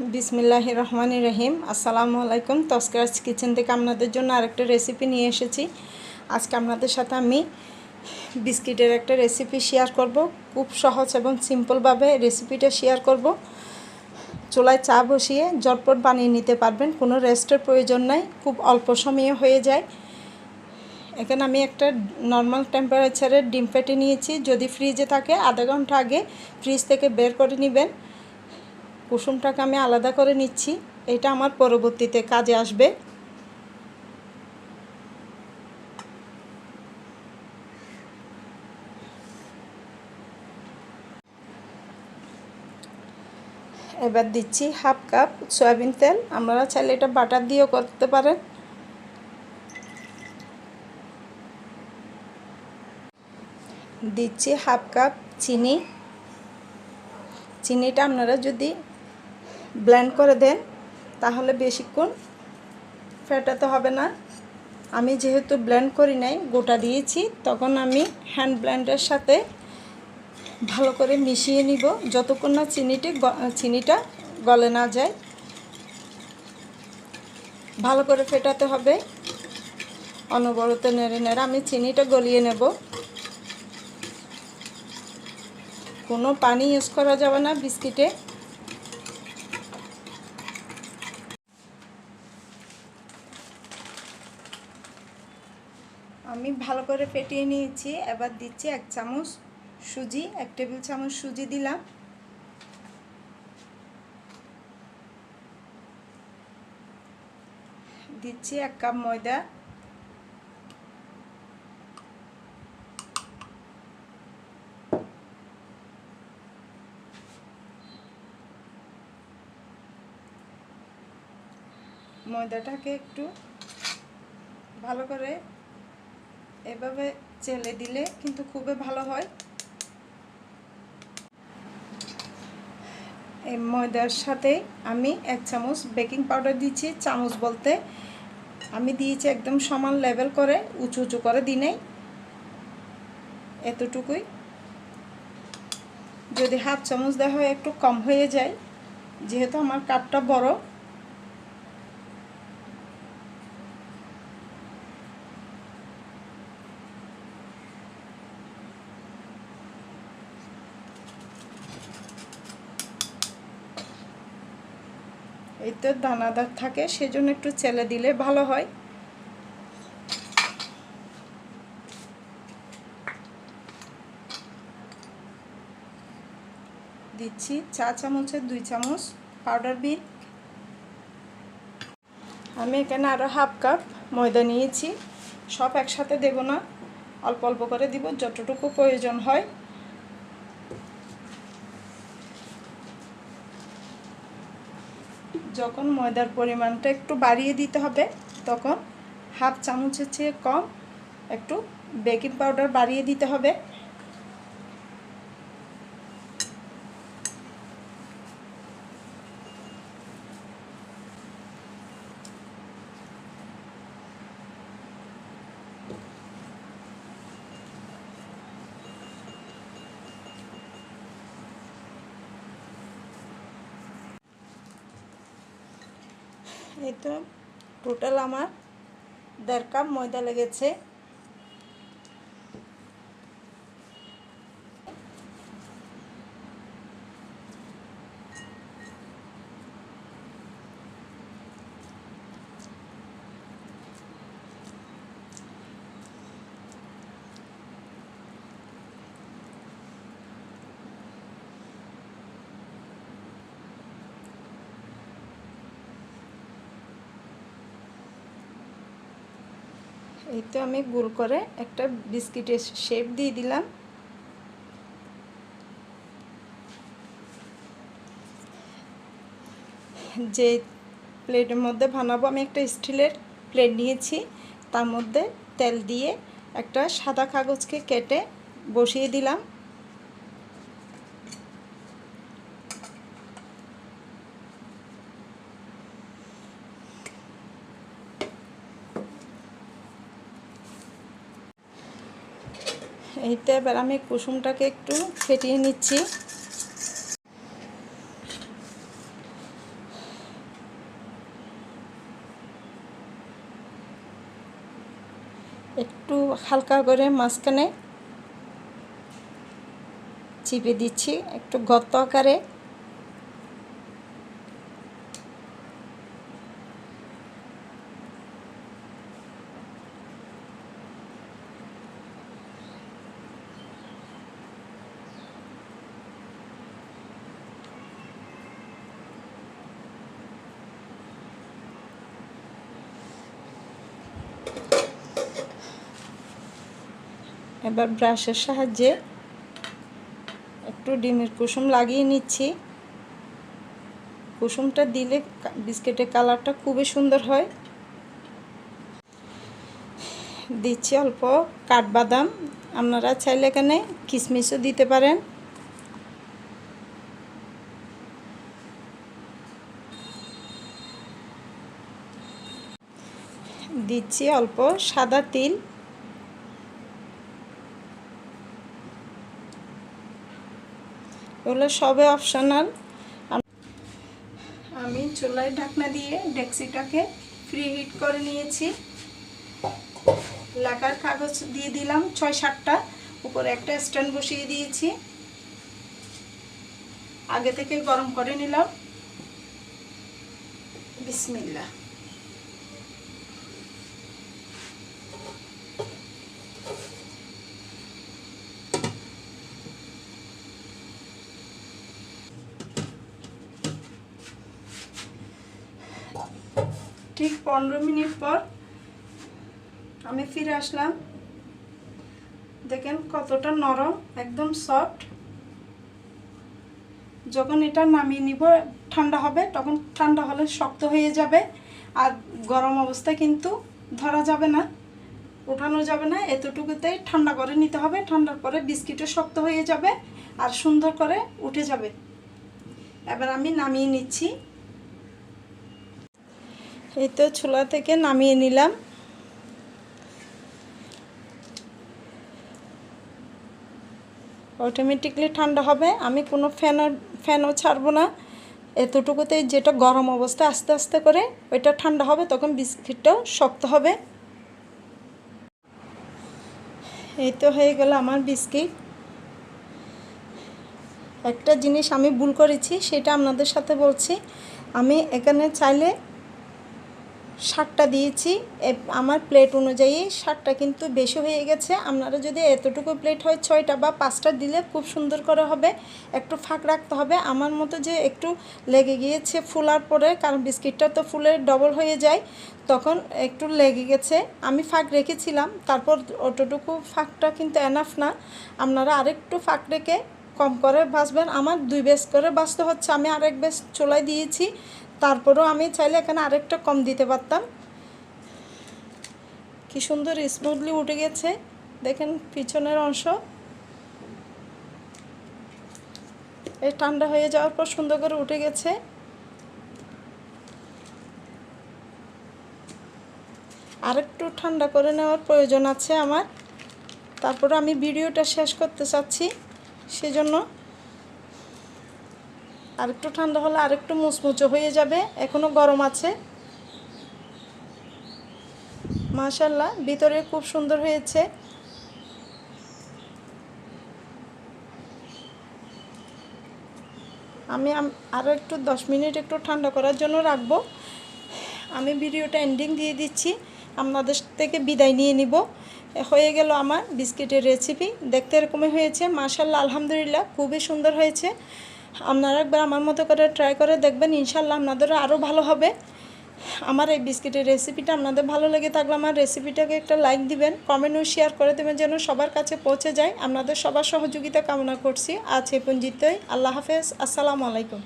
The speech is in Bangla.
বিসমিল্লাহ রহমান রহিম। আসসালামু আলাইকুম। তস্করাজ কিচেন থেকে আপনাদের জন্য আরেকটা রেসিপি নিয়ে এসেছি। আজকে আপনাদের সাথে আমি বিস্কিটের একটা রেসিপি শেয়ার করব। খুব সহজ এবং সিম্পলভাবে রেসিপিটা শেয়ার করব। চুলায় চা বসিয়ে জটপট বানিয়ে নিতে পারবেন। কোনো রেস্টের প্রয়োজন নাই। খুব অল্প সময়ে হয়ে যায়। এখানে আমি একটা নর্মাল টেম্পারেচারের ডিম ফেটে নিয়েছি। যদি ফ্রিজে থাকে, আধা ঘণ্টা আগে ফ্রিজ থেকে বের করে নেবেন। কুসুমটাকে আমি আলাদা করে নিচ্ছি। এটা আমার পরবর্তীতে কাজে আসবে। এবার দিচ্ছি হাফ কাপ সয়াবিন তেল। আপনারা চাইলে এটা বাটার দিয়েও করতে পারেন। দিচ্ছি হাফ কাপ চিনি। চিনিটা আপনারা যদি ব্লেন্ড করে দেন, তাহলে বেশিক্ষণ ফেটাতে হবে না। আমি যেহেতু ব্লেন্ড করি নাই, গোটা দিয়েছি, তখন আমি হ্যান্ড ব্লেন্ডের সাথে ভালো করে মিশিয়ে নিব। যতক্ষণ না চিনিটি চিনিটা গলে না যায়। ভালো করে ফেটাতে হবে। অনবরত নেড়ে নেড়ে আমি চিনিটা গলিয়ে নেব। কোনো পানি ইউজ করা যাবে না বিস্কিটে। আমি ভালো করে ফেটিয়ে নিয়েছি। এবার দিচ্ছি এক চামচ সুজি, এক টেবিল চামচ সুজি দিলাম। দিচ্ছি এক কাপ ময়দা। ময়দাটাকে একটু ভালো করে এভাবে চেলে দিলে কিন্তু খুবই ভালো হয়। এই ময়দার সাথে আমি এক চামচ বেকিং পাউডার দিচ্ছি, চামচ বলতে আমি দিয়েছি একদম সমান লেভেল করে, উঁচু উঁচু করে দিই নাই। এতটুকুই। যদি হাফ চামচ দেওয়া হয় একটু কম হয়ে যায়, যেহেতু আমার কাপটা বড়। তো দানাদার থাকে, সেজন্য একটু চেলে দিলে ভালো হয়। দিচ্ছি চা চামচের দুই চামচ পাউডার বিট আমি এখানে আরও হাফ কাপ ময়দা নিয়েছি। সব একসাথে দেব না, অল্প অল্প করে দিব, যতটুকু প্রয়োজন হয়। যখন ময়দার পরিমাণটা একটু বাড়িয়ে দিতে হবে, তখন হাফ চামচের চেয়ে কম একটু বেকিং পাউডার বাড়িয়ে দিতে হবে। এই তো টোটাল আমার দেড় কাপ ময়দা লেগেছে। এই তো আমি গোল করে একটা বিস্কিটের শেপ দিয়ে দিলাম। যে প্লেটের মধ্যে বানাবো, আমি একটা স্টিলের প্লেট নিয়েছি। তার মধ্যে তেল দিয়ে একটা সাদা কাগজকে কেটে বসিয়ে দিলাম। এইটা এবার আমি কুসুমটাকে একটু ফেটিয়ে নিচ্ছি। একটু হালকা করে মাঝখানে চিপে দিচ্ছি, একটু গত আকারে। এবার ব্রাশের সাহায্যে একটু ডিমের কুসুম লাগিয়ে নিচ্ছি। কুসুমটা দিলে বিস্কিটের কালারটা খুবই সুন্দর হয়। দিচ্ছি অল্প কাঠবাদাম। আপনারা চাইলে এখানে কিশমিশও দিতে পারেন। দিচ্ছি অল্প সাদা তিল। এগুলো সবে অপশনাল আমি চুলায় ঢাকনা দিয়ে ডেক্সিটাকে ফ্রি হিট করে নিয়েছি। লাকার কাগজ দিয়ে দিলাম ছয় সাতটা। উপরে একটা স্ট্যান্ড বসিয়ে দিয়েছি। আগে থেকে গরম করে নিলাম। বিসমিল্লা পনেরো মিনিট পর আমি ফিরে আসলাম। দেখেন কতটা নরম, একদম সফট যখন এটা নামিয়ে নিব, ঠান্ডা হবে, তখন ঠান্ডা হলে শক্ত হয়ে যাবে আর গরম অবস্থায় কিন্তু ধরা যাবে না, ওঠানো যাবে না। এতটুকুতেই ঠান্ডা করে নিতে হবে, ঠান্ডার পরে বিস্কিটও শক্ত হয়ে যাবে আর সুন্দর করে উঠে যাবে। এবার আমি নামিয়ে নিচ্ছি। এই তো ছোলা থেকে নামিয়ে নিলাম। অটোমেটিকলি ঠান্ডা হবে। আমি কোনো ফ্যানও ফ্যানও ছাড়বো না। এতটুকুতে যেটা গরম অবস্থা আস্তে আস্তে করে, ওইটা ঠান্ডা হবে, তখন বিস্কিটটাও শক্ত হবে। এই তো হয়ে গেল আমার বিস্কিট। একটা জিনিস আমি ভুল করেছি, সেটা আপনাদের সাথে বলছি। আমি এখানে চাইলে ষাটটা দিয়েছি। আমার প্লেট অনুযায়ী ষাটটা কিন্তু বেশি হয়ে গেছে। আপনারা যদি এতটুকু প্লেট হয় ছয়টা বা পাঁচটা দিলে খুব সুন্দর করে হবে। একটু ফাঁক রাখতে হবে। আমার মতো যে একটু লেগে গিয়েছে ফুলার পরে, কারণ বিস্কিটটা তো ফুলের ডবল হয়ে যায়, তখন একটু লেগে গেছে। আমি ফাঁক রেখেছিলাম, তারপর অতটুকু ফাঁকটা কিন্তু এনাফ না। আপনারা আরেকটু ফাঁক রেখে কম করে বাঁচবেন। আমার দুই বেস করে বাঁচতে হচ্ছে। আমি আরেক বেস চোলাই দিয়েছি। তারপরেও আমি চাইলে এখানে আরেকটা কম দিতে পারতাম। কি সুন্দর স্মুথলি উঠে গেছে। দেখেন পিছনের অংশ। এই ঠান্ডা হয়ে যাওয়ার পর সুন্দর করে উঠে গেছে। আরেকটু ঠান্ডা করে নেওয়ার প্রয়োজন আছে আমার। তারপরে আমি ভিডিওটা শেষ করতে চাচ্ছি। সেজন্য আরেকটু ঠান্ডা হলে আরেকটু মুচমুচো হয়ে যাবে। এখনও গরম আছে। মাশাল্লাহ ভিতরে খুব সুন্দর হয়েছে। আমি আরও একটু দশ মিনিট একটু ঠান্ডা করার জন্য রাখব। আমি ভিডিওটা এন্ডিং দিয়ে দিচ্ছি। আপনাদের থেকে বিদায় নিয়ে নিব। হয়ে গেল আমার বিস্কিটের রেসিপি দেখতে এরকমই হয়েছে। মাশাল্লাহ আলহামদুলিল্লাহ, খুবই সুন্দর হয়েছে। আপনারা একবার আমার মতো করে ট্রাই করে দেখবেন, ইনশাল্লাহ আপনাদেরও আরও ভালো হবে। আমার এই বিস্কিটের রেসিপিটা আপনাদের ভালো লেগে থাকলে আমার রেসিপিটাকে একটা লাইক দিবেন কমেন্টও শেয়ার করে দেবেন যেন সবার কাছে পৌঁছে যায়। আপনাদের সবার সহযোগিতা কামনা করছি। আজ এ পঞ্জিতই আল্লাহ হাফেজ। আসসালামু আলাইকুম।